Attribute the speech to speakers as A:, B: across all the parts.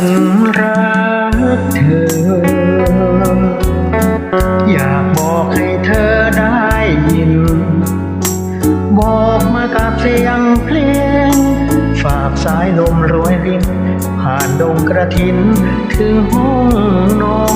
A: ันรักเธอ อยากบอกให้เธอได้ยิน บอกมากับเสียงเพลง ฝากสายลมรวยริน ผ่านดงกระถินถึงห้องนอน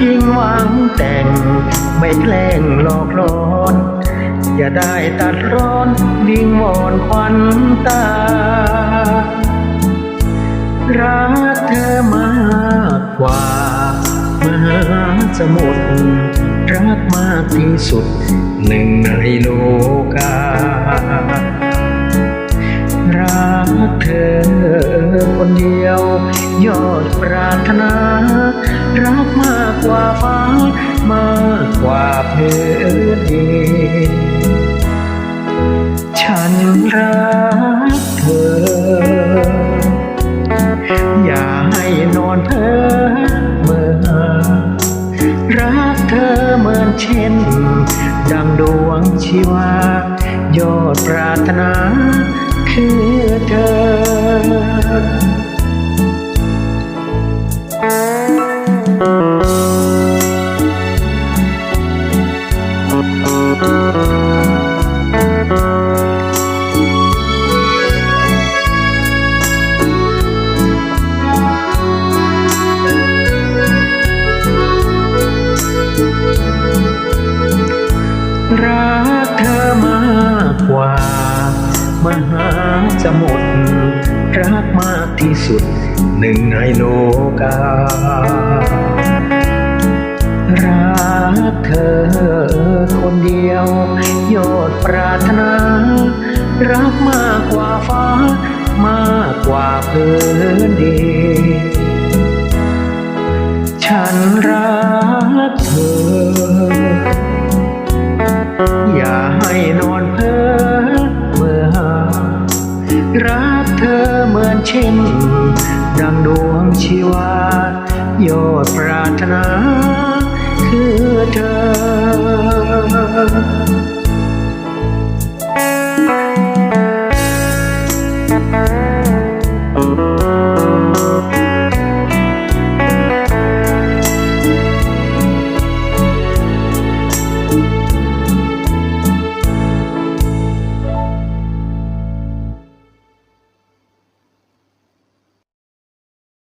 A: จริงหวังแต่ง ไม่แกล้งหลอกลอน อย่าได้ตัดร้อนดิ้งวอนควันตา รักเธอมากกว่ามหาสมุทรรักมากที่สุดหนึ่งในโลกา คนเดียว ยอดปรารถนา รักมากกว่าฟ้ามากกว่าเพื้นดินฉันรักเธอ อย่าให้นอนเพ้อเมื่อ รักเธอเหมือนเช่น ดังดวงชีวา ยอดปรารถนาคือเธอ มหาสมุทรรักมากที่สุดหนึ่งในโลกา รักเธอคนเดียว ยอดปรารถนา รักมากกว่าฟ้า มากกว่าพื้นดินฉันรักเธอ อย่าให้นอนเพ้อ ช่น ดังดวงชีวายอดปรารถนา คือเธอ